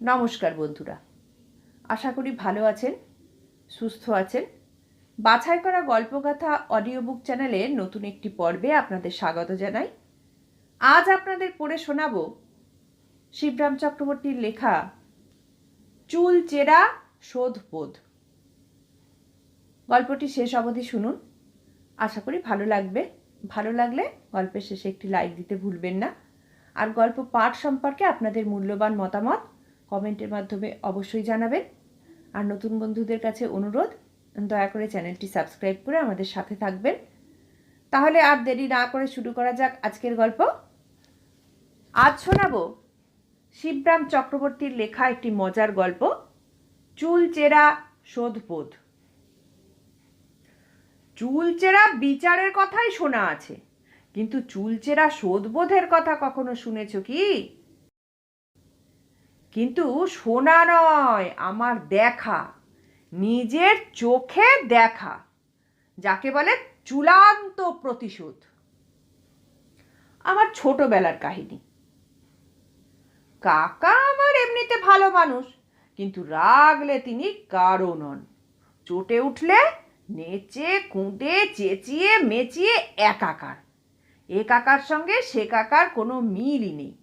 নমস্কার বন্ধুরা। আশা করি ভালো আছেন, সুস্থ আছেন। বাছাই করা গল্পকথা অডিও বুক চ্যানেলে নতুন একটি পর্বে আপনাদের স্বাগত জানাই। আজ আপনাদের পড়ে শোনাব শিবরাম চক্রবর্তীর লেখা, চুল চেরা শোধবোধ গল্পটি শেষ অবধি শুনুন। আশা করি ভালো লাগবে। ভালো লাগলে গল্পের শেষে একটি লাইক দিতে ভুলবেন না। আর গল্প পাঠ সম্পর্কে আপনাদের মূল্যবান মতামত কমেন্টের মাধ্যমে অবশ্যই জানাবেন। আর নতুন বন্ধুদের কাছে অনুরোধ, দয়া করে চ্যানেলটি সাবস্ক্রাইব করে আমাদের সাথে থাকবেন। তাহলে আর দেরি না করে শুরু করা যাক আজকের গল্প। আজ শোনাবো শিবরাম চক্রবর্তীর লেখা একটি মজার গল্প, চুল চেরা শোধবোধ চুলচেরা বিচারের কথাই শোনা আছে, কিন্তু চুলচেরা শোধবোধের কথা কখনো শুনেছ কি? কিন্তু শোনা নয়, আমার দেখা, নিজের চোখে দেখা, যাকে বলে চূড়ান্ত প্রতিশোধ। আমার ছোটবেলার কাহিনী। কাকা আমার এমনিতে ভালো মানুষ, কিন্তু রাগলে তিনি কারও নন। চটে উঠলে নেচে, কুঁদে, চেঁচিয়ে, মেচিয়ে একাকার। এ কাকার সঙ্গে সে কাকার কোনো মিলই নেই।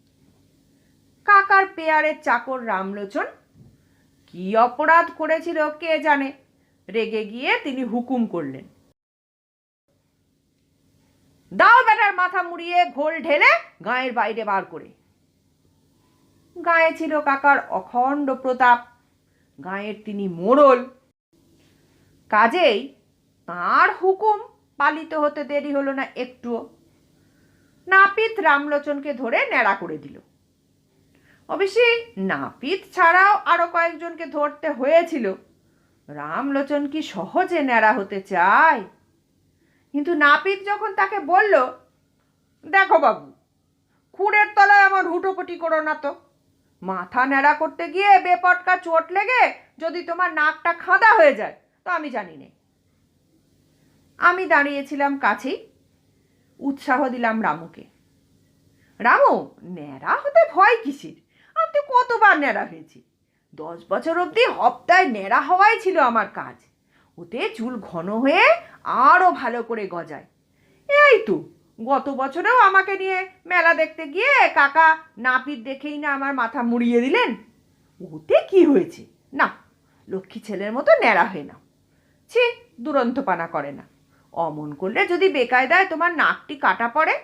কাকার পেয়ারের চাকর রামলোচন? কি অপরাধ করেছিল কে জানে? রেগে গিয়ে তিনি হুকুম করলেন। দাও বেটার মাথা মুড়িয়ে ঘোল ঢেলে গায়ের বাইরে বার করে। গায়ে ছিল কাকার অখণ্ড প্রতাপ। গায়ের তিনি মোড়ল। কাজেই তার হুকুম পালিত হতে দেরি হলো না একটুও। নাপিত রামলোচনকে ধরে ন্যাড়া করে দিল। অবশ্যই নাপিত ছাড়াও আরও কয়েকজনকে ধরতে হয়েছিল। রামলোচন কি সহজে ন্যাড়া হতে চায়? কিন্তু নাপিত যখন তাকে বলল, দেখো বাবু, খুঁড়ের তলায় আমার হুটোপটি করো না তো। মাথা ন্যাড়া করতে গিয়ে বেপটকা চোট লেগে যদি তোমার নাকটা খাঁদা হয়ে যায়, তো আমি জানি না। আমি দাঁড়িয়েছিলাম কাছেই, উৎসাহ দিলাম রামুকে। রামু, ন্যাড়া হতে ভয় কিসের? তো কতবার ন্যাড়া হয়েছি। দশ বছর অবধি হপ্তায় ন্যাড়া হওয়াই ছিল আমার কাজ। ওতে চুল ঘন হয়ে আরও ভালো করে গজায়। এই তো, গত বছরেও আমাকে নিয়ে মেলা দেখতে গিয়ে কাকা নাপিত দেখেই না আমার মাথা মুড়িয়ে দিলেন। ওতে কি হয়েছে? না, লক্ষ্মী ছেলের মতো ন্যাড়া হয়ে না। ছি, দুরন্তপানা করে না। অমন করলে যদি বেকায়দায় তোমার নাকটি কাটা পড়ে,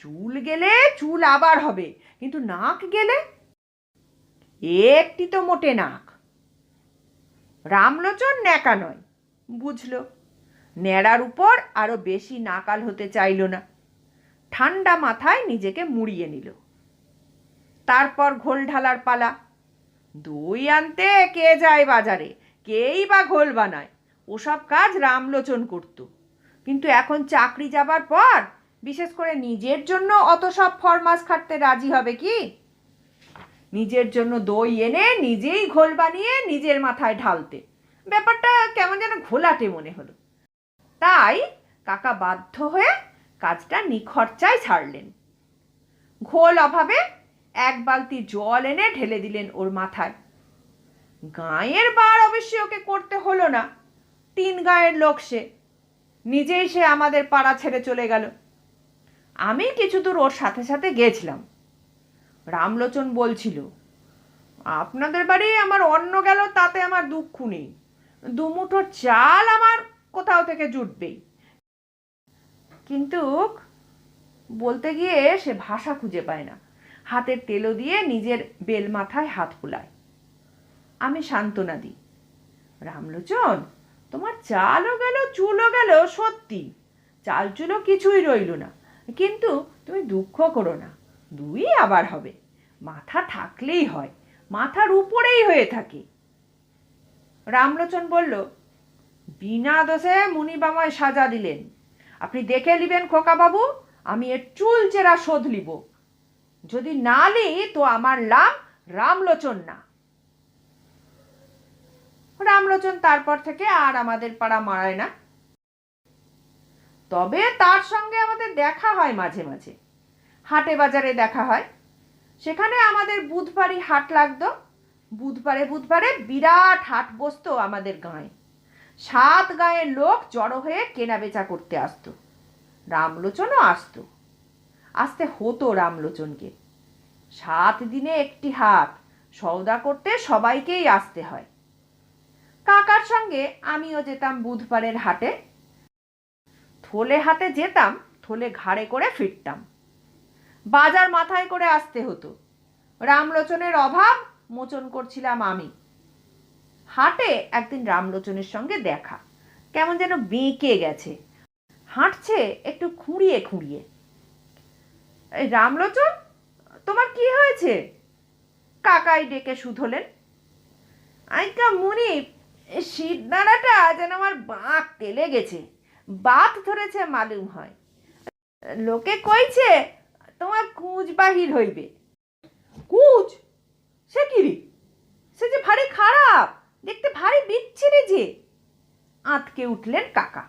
চুল গেলে চুল আবার হবে, কিন্তু নাক গেলে একটি তো মোটে নাক। রামলোচন ন্যাকা নয়, বুঝলো। ন্যাড়ার উপর আরও বেশি নাকাল হতে চাইল না। ঠান্ডা মাথায় নিজেকে মুড়িয়ে নিল। তারপর ঘোল ঢালার পালা, দই আনতে কে যায় বাজারে? কেই বা ঘোল বানায়? ওসব কাজ রামলোচন করতো। কিন্তু এখন চাকরি যাবার পর, বিশেষ করে নিজের জন্য অত সব ফরমাস খাটতে রাজি হবে কি? নিজের জন্য দই এনে নিজেই ঘোল বানিয়ে নিজের মাথায় ঢালতে। ব্যাপারটা কেমন যেন ঘোলাটে মনে হলো। তাই কাকা বাধ্য হয়ে কাজটা নিখরচায় ছাড়লেন। ঘোল অভাবে এক বালতি জল এনে ঢেলে দিলেন ওর মাথায়। গাঁয়ের বার অবশ্যই ওকে করতে হলো না। তিন গাঁয়ের লোক সে। নিজেই সে আমাদের পাড়া ছেড়ে চলে গেল। আমি কিছু দূর ওর সাথে সাথে গেছিলাম। রামলোচন বলছিল, আপনাদের বাড়ি আমার অন্ন গেল, তাতে আমার দুঃখ নেই। দুমুঠো চাল আমার কোথাও থেকে জুটবেই। কিন্তু বলতে গিয়ে সে ভাষা খুঁজে পায় না। হাতের তেলো দিয়ে নিজের বেল মাথায় হাত ফুলায় আমি সান্ত্বনা দিই। রামলোচন, তোমার চালও গেল, চুলও গেল, সত্যি। চাল চুলও কিছুই রইল না। কিন্তু তুমি দুঃখ করো না। দুই আবার হবে। মাথা থাকলেই হয়, মাথার উপরেই হয়ে থাকে। রামলোচন বলল, বিনা দোষে মুনিবামায় সাজা দিলেন। আপনি দেখে নিবেন খোকাবাবু, আমি এর চুল চেরা শোধ লিব। যদি না লি তো আমার লাভ রামলোচন না। রামলোচন তারপর থেকে আর আমাদের পাড়া মারায় না। তবে তার সঙ্গে আমাদের দেখা হয় মাঝে মাঝে। হাটে বাজারে দেখা হয়। সেখানে আমাদের বুধবারই হাট লাগতো। বুধবারে বুধবারে বিরাট হাট বসতো আমাদের গাঁয়ে। সাত গাঁয়ের লোক জড়ো হয়ে কেনা বেচা করতে আসতো। রামলোচনও আসতো। আসতে হতো রামলোচনকে। সাত দিনে একটি হাট, সওদা করতে সবাইকেই আসতে হয়। কাকার সঙ্গে আমিও যেতাম বুধবারের হাটে। থলে হাতে যেতাম, থলে ঘাড়ে করে ফিরতাম। বাজার মাথায় করে আসতে হতো। রামলোচনের অভাব মোচন করছিলাম আমি। হাটে একদিন রামলোচনের সঙ্গে দেখা। কেমন যেন বেঁকে গেছে। হাঁটছে একটু খুঁড়িয়ে খুঁড়িয়ে। রামলোচন, তোমার কি হয়েছে? কাকাই ডেকে শুধলেন। আইকা মুনি শীত দাঁড়াটা যেন আমার বাঁক তেলে গেছে বাত ধরেছে মালুম হয়। লোকে কইছে তোমার কুঁজ বাহির হইবে। কুঁজ? সে কি রে? সে যে ভারী খারাপ, দেখতে ভারী বিচ্ছিরি যে। আঁতকে উঠলেন কাকা।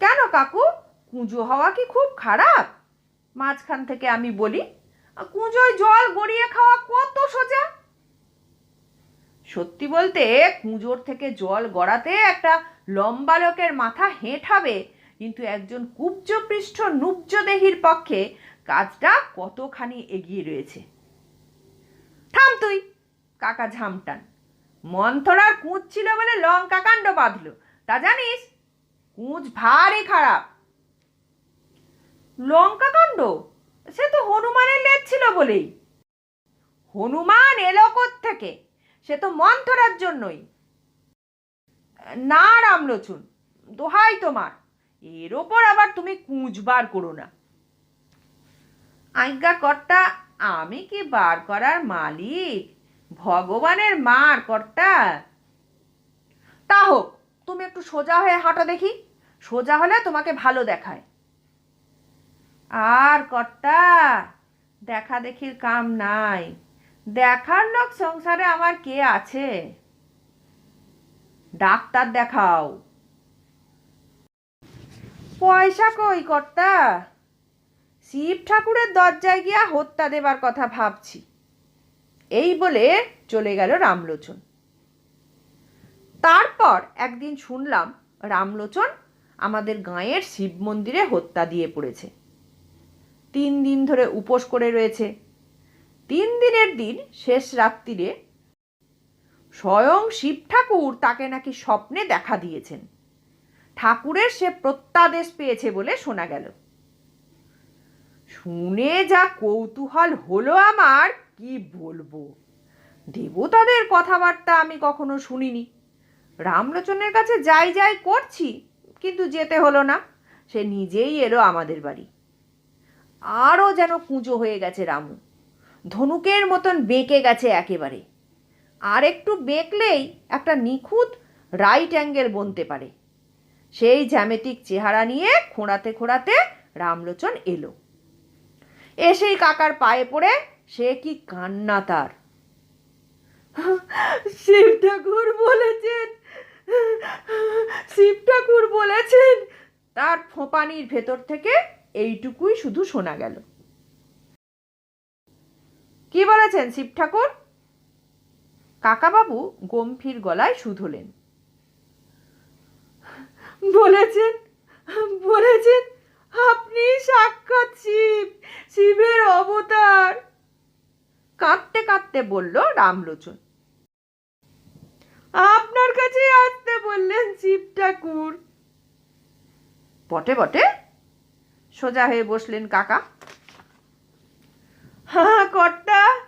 কেন কাকু? কুঁজো হওয়া কি খুব খারাপ? মাঝখান থেকে আমি বলি, কুঁজোয় জল গড়িয়ে খাওয়া কত সোজা? সত্যি বলতে কুঁজোর থেকে জল গড়াতে একটা লম্বা লোকের মাথা হেঁটাবে কিন্তু একজন কুব্জপৃষ্ঠ নুব্জদেহীর পক্ষে কাজটা কতখানি এগিয়ে রয়েছে? থাম তুই, কাকা ঝামটান। মন্থরার কুঁচ ছিল বলে লঙ্কা কাণ্ড বাঁধলো, তা জানিস? কুঁজ ভারী খারাপ। লঙ্কা কাণ্ড? সে তো হনুমানের লেজ ছিল বলেই। হনুমান এলো থেকে সে তো মন্থরার জন্যই। না, রামলোচন, দোহাই তোমার। এর ওপর আবার তুমি কুঁজ বার করো না। আজ্ঞা কর্তা, আমি কি বার করার মালিক? ভগবানের মার কর্তা। তা হোক, তুমি একটু সোজা হয়ে হাঁটো দেখি। সোজা হলে তোমাকে ভালো দেখায়। আর কর্তা, দেখা দেখির কাম নাই। দেখার লোক সংসারে আমার কে আছে? ডাক্তার দেখাও। পয়সা কই কর্তা? শিব ঠাকুরের দরজায় গিয়া হত্যা দেবার কথা ভাবছি। এই বলে চলে গেল রামলোচন। তারপর একদিন শুনলাম রামলোচন আমাদের গাঁয়ের শিব মন্দিরে হত্যা দিয়ে পড়েছে। তিন দিন ধরে উপোস করে রয়েছে। তিন দিনের দিন শেষ রাত্রিরে স্বয়ং শিব ঠাকুর তাকে নাকি স্বপ্নে দেখা দিয়েছেন। ঠাকুরের সে প্রত্যাদেশ পেয়েছে বলে শোনা গেল। শুনে যা কৌতূহল হলো আমার, কি বলব? দেবতাদের কথাবার্তা আমি কখনো শুনিনি। রামলোচনের কাছে যাই যাই করছি, কিন্তু যেতে হলো না। সে নিজেই এলো আমাদের বাড়ি। আরও যেন কুঁজো হয়ে গেছে রামু। ধনুকের মতন বেঁকে গেছে একেবারে। আর একটু বেঁকলেই একটা নিখুঁত রাইট অ্যাঙ্গেল বনতে পারে। সেই জ্যামেটিক চেহারা নিয়ে খোঁড়াতে খোঁড়াতে রামলোচন এলো। এসেই কাকার পায়ে পড়ে সে কি কান্না তার। শিব ঠাকুর বলেছেন, শিব ঠাকুর বলেছেন। তার ফোঁপানির ভেতর থেকে এইটুকুই শুধু শোনা গেল। কি বলেছেন শিব ঠাকুর? কাকাবাবু গম্ভীর গলায় শুধলেন। বলেছেন বলেছেন, আপনি সাক্ষাৎ শিব, শিবের অবতার। কাঁদতে কাঁদতে বলল রামলোচন। আপনার কাছে আসতে বললেন শিব ঠাকুর। বটে বটে, সোজা হয়ে বসলেন কাকা। হ্যাঁ কর্তা,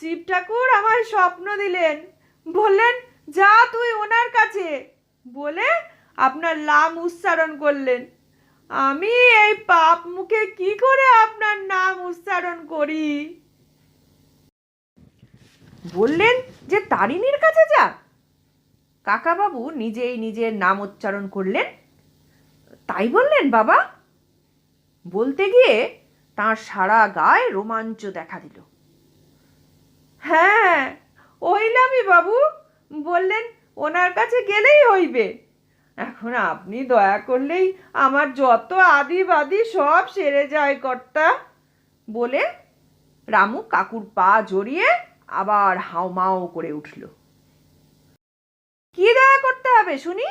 শিব ঠাকুর আমায় স্বপ্ন দিলেন। বললেন, যা তুই ওনার কাছে। বলে আপনার নাম উচ্চারণ করলেন আমি এই পাপ মুখে কি করে আপনার নাম উচ্চারণ করি বললেন যে তারিণীর কাছে যা কাকাবাবু নিজেই নিজের নাম উচ্চারণ করলেন তাই বললেন বাবা বলতে গিয়ে তার সারা গায়ে রোমাঞ্চ দেখা দিল হ্যাঁ ওইলামই বাবু বললেন ওনার কাছে গেলেই হইবে এখন আপনি দয়া করলেই আমার যত আদি বাদি সব সেরে যায়, কর্তা। বলে রামু কাকুর পা জড়িয়ে আবার হাউমাউ করে উঠল। কি দয়া করতে হবে, শুনি?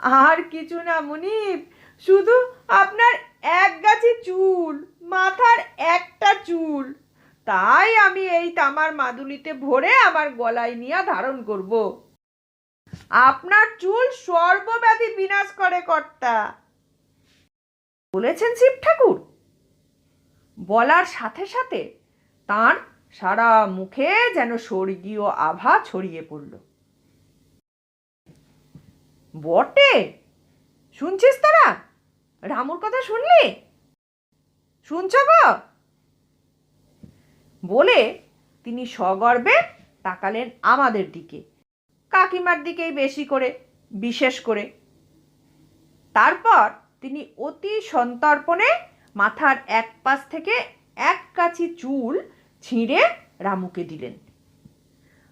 আর কিছু না মুনিপ শুধু আপনার এক গাছি চুল, মাথার একটা চুল। তাই আমি এই তামার মাদুলিতে ভরে আমার গলায় নিয়ে ধারণ করব। আপনার চুল সর্বব্যাধি বিনাশ করে কর্তা। বলেছেন শিব ঠাকুর। বলার সাথে সাথে তার সারা মুখে যেন স্বর্গীয় আভা ছড়িয়ে পড়ল। বটে! শুনছিস তোরা? রামুর কথা শুনলি? শুনছ গো? বলে তিনি সগর্বে তাকালেন আমাদের দিকে। কাকিমার দিকেই বেশি করে, বিশেষ করে। তারপর তিনি অতি সন্তর্পণে মাথার এক পাশ থেকে এক কাছি চুল ছিঁড়ে রামুকে দিলেন।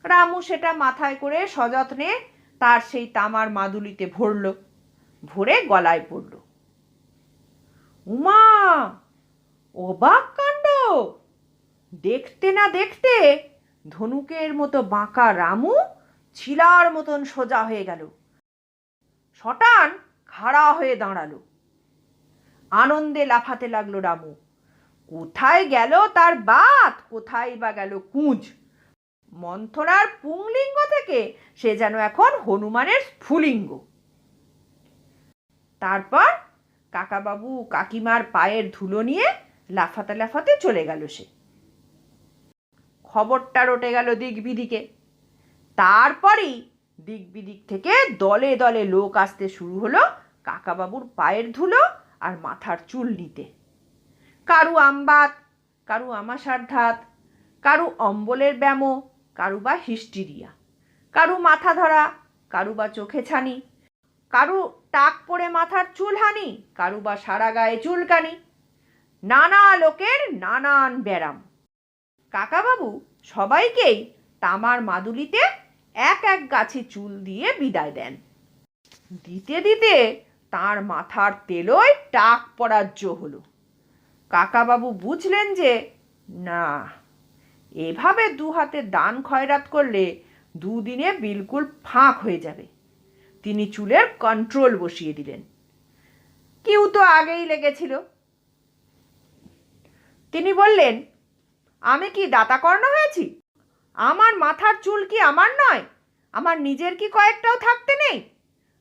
রামু সেটা মাথায় করে সযত্নে তার সেই তামার মাদুলিতে ভরল, ভরে গলায় পড়ল। উমা, অবাক কাণ্ড! দেখতে না দেখতে ধনুকের মতো বাঁকা রামু ছিলার মতন সোজা হয়ে গেল। শটান খাড়া হয়ে দাঁড়াল। আনন্দে লাফাতে লাগল রামু। কোথায় গেল তার বাত? কোথায় বা গেল কুঁজ? মন্থরার পুংলিঙ্গ থেকে সে যেন এখন হনুমানের স্ফুলিঙ্গ। তারপর কাকাবাবু কাকিমার পায়ের ধুলো নিয়ে লাফাতে লাফাতে চলে গেল সে। খবরটা রটে গেল দিক বিদিকে তারপরেই দিক বিদিক থেকে দলে দলে লোক আসতে শুরু হলো কাকাবাবুর পায়ের ধুলো আর মাথার চুল নিতে। কারু আমবাত, কারু আমাশার ধাত কারু অম্বলের ব্যামো, কারু বা হিস্টিরিয়া, কারু মাথা ধরা, কারু বা চোখে ছানি, কারু টাক পড়ে মাথার চুল হানি, কারু বা সারা গায়ে চুলকানি নানা লোকের নানান ব্যারাম। কাকাবাবু সবাইকেই তামার মাদুলিতে এক এক গাছে চুল দিয়ে বিদায় দেন। দিতে দিতে তার মাথার তেলোয় টাক পড়ার জো হলো। কাকাবাবু বুঝলেন যে, না, এভাবে দু হাতে দান খয়রাত করলে দুদিনে বিলকুল ফাঁক হয়ে যাবে। তিনি চুলের কন্ট্রোল বসিয়ে দিলেন। কিউ তো আগেই লেগেছিল। তিনি বললেন, আমি কি দাতাকর্ণ হয়েছি? আমার মাথার চুল কি আমার নয়? আমার নিজের কি কয়েকটাও থাকতে নেই?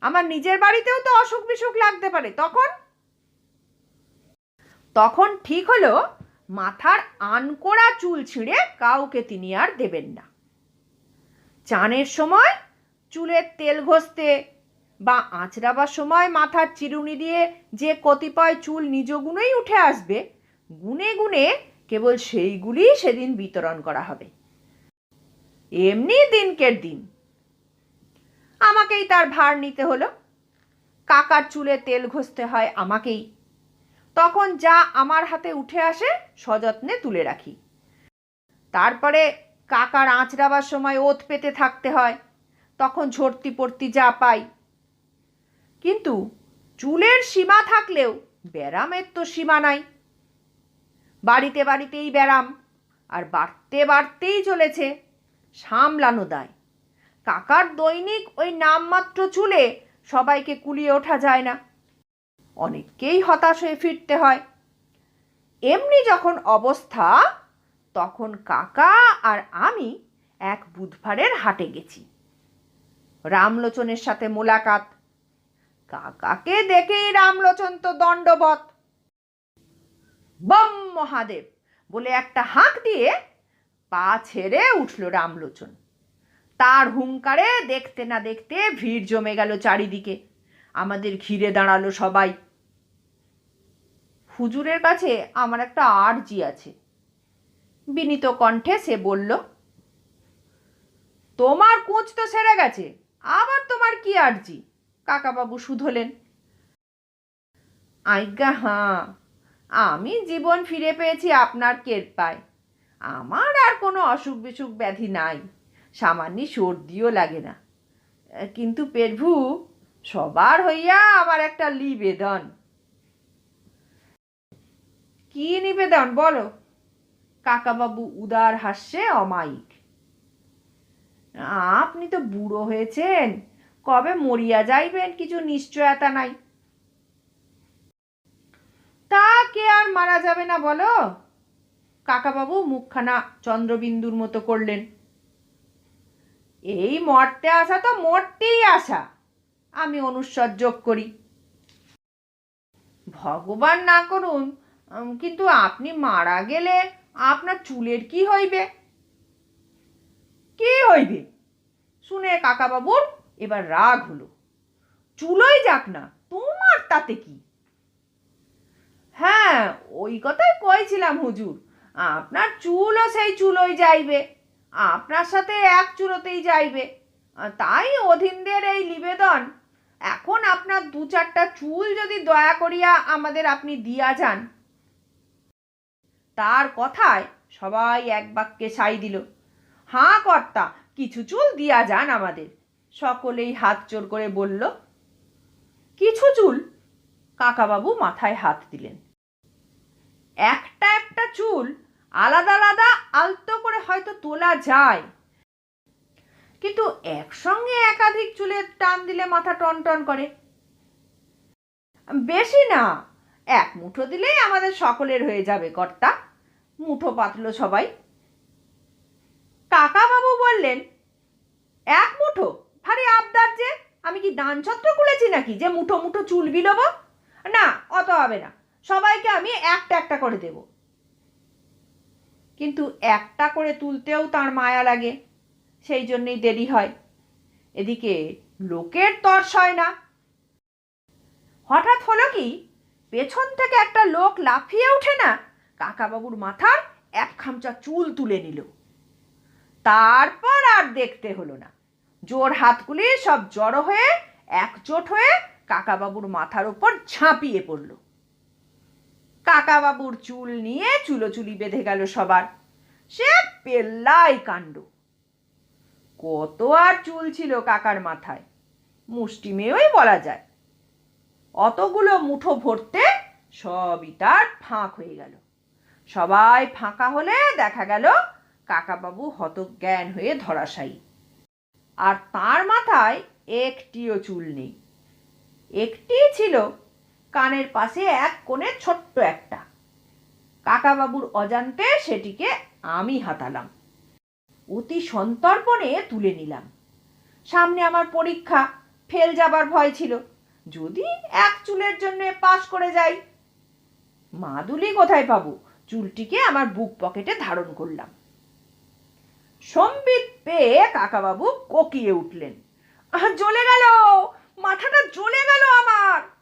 আমার নিজের বাড়িতেও তো অসুখ বিসুখ লাগতে পারে, তখন? তখন ঠিক হলো, মাথার আনকোড়া চুল ছিঁড়ে কাউকে তিনি আর দেবেন না। চানের সময় চুলের তেল ঘষতে বা আঁচড়াবার সময় মাথার চিরুনি দিয়ে যে কতিপয় চুল নিজ গুণেই উঠে আসবে, গুনে গুনে কেবল সেইগুলি সেদিন বিতরণ করা হবে। এমনি দিনকের দিন। আমাকেই তার ভার নিতে হলো। কাকার চুলে তেল ঘষতে হয় আমাকেই। তখন যা আমার হাতে উঠে আসে সযত্নে তুলে রাখি। তারপরে কাকার আঁচড়াবার সময় ওত পেতে থাকতে হয়। তখন ঝর্তি পড়তি যা পাই। কিন্তু চুলের সীমা থাকলেও ব্যারামের তো সীমা নাই। বাড়িতে বাড়িতেই ব্যারাম, আর বাড়তে বাড়তেই চলেছে। সামলানো দায়। কাকার দৈনিক ওই নামমাত্র চুলে সবাইকে কুলিয়ে ওঠা যায় না। অনেককেই হতাশ হয়ে ফিরতে হয়। এমনি যখন অবস্থা, তখন কাকা আর আমি এক বুধবারের হাটে গেছি। রামলোচনের সাথে মোলাকাত। কাকাকে দেখেই রামলোচন তো দণ্ডবত বম মহাদেব বলে একটা হাঁক দিয়ে পা ছেড়ে উঠল রামলোচন। তার হুঙ্কারে দেখতে না দেখতে ভিড় জমে গেল চারিদিকে। আমাদের ঘিরে দাঁড়াল সবাই। হুজুরের কাছে আমার একটা আর্জি আছে। বিনীত কণ্ঠে সে বলল, তোমার কুঁচ তো সেরে গেছে, আবার তোমার কি আর্জি? কাকাবাবু শুধলেন আজ্ঞা, হাঁ, আমি জীবন ফিরে পেয়েছি আপনার কৃপায় আমার আর কোনো অসুখ বিসুখ ব্যাধি নাই। সামান্য সর্দিও লাগে না। কিন্তু পেটভু, সবার হইয়া আমার একটা নিবেদন। কি নিবেদন বলো? কাকাবাবু উদার হাস্যে অমায়িক। আপনি তো বুড়ো হয়েছেন, কবে মরিয়া যাইবেন কিছু নিশ্চয়তা নাই। তা কে আর মারা যাবে না বলো? কাকাবাবু মুখখানা চন্দ্রবিন্দুর মতো করলেন। এই মরতে আসা তো মরতেই আসা। আমি অনুস্বর যোগ করি। ভগবান না করুন কিন্তু আপনি মারা গেলে আপনার চুলের কি হইবে? কি হইবে? শুনে কাকাবাবুর এবার রাগ হলো। চুলোই যাক না, তোমার তাতে কি? হ্যাঁ ওই কথাই কইছিলাম হুজুর। আপনার চুলও সেই চুলোই যাইবে। আপনার সাথে এক চুলোতেই যাইবে। তাই অধীনদের এই নিবেদন। এখন আপনার দু চারটা চুল যদি দয়া করিয়া আমাদের আপনি দিয়া যান। তার কথায় সবাই এক বাক্যে সাই দিল। হাঁ কর্তা, কিছু চুল দিয়া যান আমাদের। সকলেই হাত জোর করে বলল, কিছু চুল? কাকাবাবু মাথায় হাত দিলেন। একটা একটা চুল আলাদা আলাদা আলতো করে হয়তো তোলা যায়। কিন্তু একসঙ্গে একাধিক চুলের টান দিলে মাথা টন টন করে। বেশি না, এক মুঠো দিলেই আমাদের সকলের হয়ে যাবে কর্তা, মুঠো পাতলো সবাই। কাকাবাবু বললেন, এক মুঠো? ভারী আবদার যে, আমি কি দান ছত্র খুলেছি নাকি যে মুঠো মুঠো চুল বিলোব? না, অত হবে না। সবাইকে আমি একটা একটা করে দেব। কিন্তু একটা করে তুলতেও তার মায়া লাগে। সেই জন্যই দেরি হয়। এদিকে লোকের তর্স হয় না। হঠাৎ হলো কি, পেছন থেকে একটা লোক লাফিয়ে ওঠে না, কাকাবাবুর মাথার এক খামচা চুল তুলে নিল। তারপর আর দেখতে হলো না। জোর হাতগুলি সব জড়ো হয়ে, একজোট হয়ে কাকাবাবুর মাথার উপর ঝাঁপিয়ে পড়ল। কাকাবাবুর চুল নিয়ে চুলোচুলি বেঁধে গেল সবার। সে পেল্লাই কাণ্ড। কত আর চুল ছিল কাকার মাথায়, মুষ্টিমেয়ই বলা যায়। অতগুলো মুঠো ভরতে সবই তার ফাঁক হয়ে গেল। সবাই ফাঁকা হলে দেখা গেল কাকাবাবু হতজ্ঞান হয়ে ধরাশায়ী। আর তার মাথায় একটিও চুল নেই। একটি ছিল কানের পাশে এক কোণে ছোট্ট একটা। কাকাবাবুর অজান্তে সেটিকে আমি হাতালাম। অতি সন্তর্পণে তুলে নিলাম। সামনে আমার পরীক্ষা, ফেল যাবার ভয় ছিল। যদি এক চুলের জন্য পাশ করে যাই। মাদুলি কোথায় পাবো? চুলটিকে আমার বুক পকেটে ধারণ করলাম। সম্বিত পেয়ে কাকাবাবু কোকিয়ে উঠলেন। জ্বলে গেল! মাথাটা জ্বলে গেল আমার!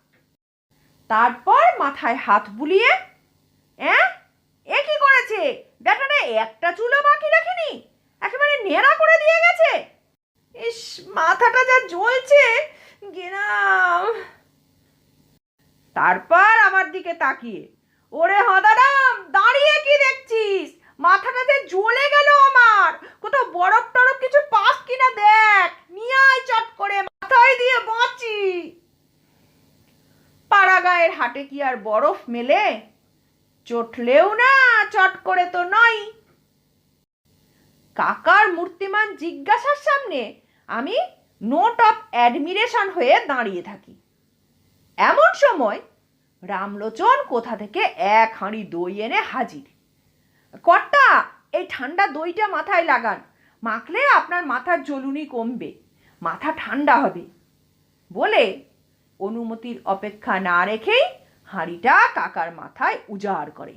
তারপর মাথায় হাত বুলিয়ে হ্যাঁ এ কি করেছে? বেটাটা একটা চুলও বাকি রাখিনি? একেবারে নেড়া করে দিয়ে গেছে? ইস, মাথাটা যা জ্বলছে, গেরাম! তারপর আমার দিকে তাকিয়ে, ওরে হদারাম, দাঁড়িয়ে কি দেখছিস? মাথাটা যে জ্বলে গেল আমার! কোথাও বরফ টরফ কিছু পাস কিনা দেখ! নিয়ে আয় চট করে, মাথায় দিয়ে বাঁচি! পাড়া গায়ের হাটে কি আর বরফ মেলে? চটলেও না, চট করে তো নয়। কাকার মূর্তিমান জিজ্ঞাসার সামনে আমি নোট অফ অ্যাডমিরেশন হয়ে দাঁড়িয়ে থাকি। এমন সময় রামলোচন কোথা থেকে এক হাঁড়ি দই এনে হাজির। কর্তা, এই ঠান্ডা দইটা মাথায় লাগান। মাখলে আপনার মাথার জ্বলুনি কমবে, মাথা ঠান্ডা হবে। বলে অনুমতির অপেক্ষা না রেখেই হাঁড়িটা কাকার মাথায় উজাড় করে।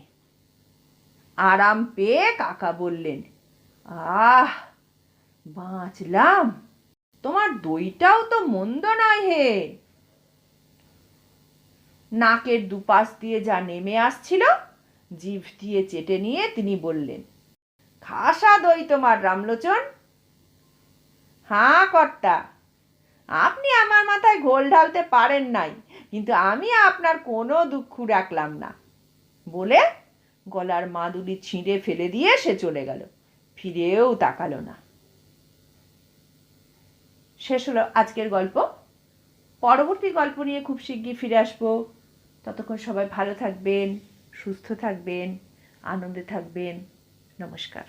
আরাম পেয়ে কাকা বললেন, আহ, বাঁচলাম। তোমার দইটাও তো মন্দ নয় হে। নাকের দুপাশ দিয়ে যা নেমে আসছিল, জিভ দিয়ে চেটে নিয়ে তিনি বললেন, খাসা দই তোমার রামলোচন। হাঁ কর্তা আপনি আমার মাথায় ঘোল ঢালতে পারেন নাই, কিন্তু আমি আপনার কোনো দুঃখ রাখলাম না। বলে গলার মাদুলি ছিঁড়ে ফেলে দিয়ে সে চলে গেল, ফিরেও তাকালো না। শেষ হলো আজকের গল্প। পরবর্তী গল্প নিয়ে খুব শিগগির ফিরে আসব। ততক্ষণ সবাই ভালো থাকবেন, সুস্থ থাকবেন, আনন্দে থাকবেন। নমস্কার।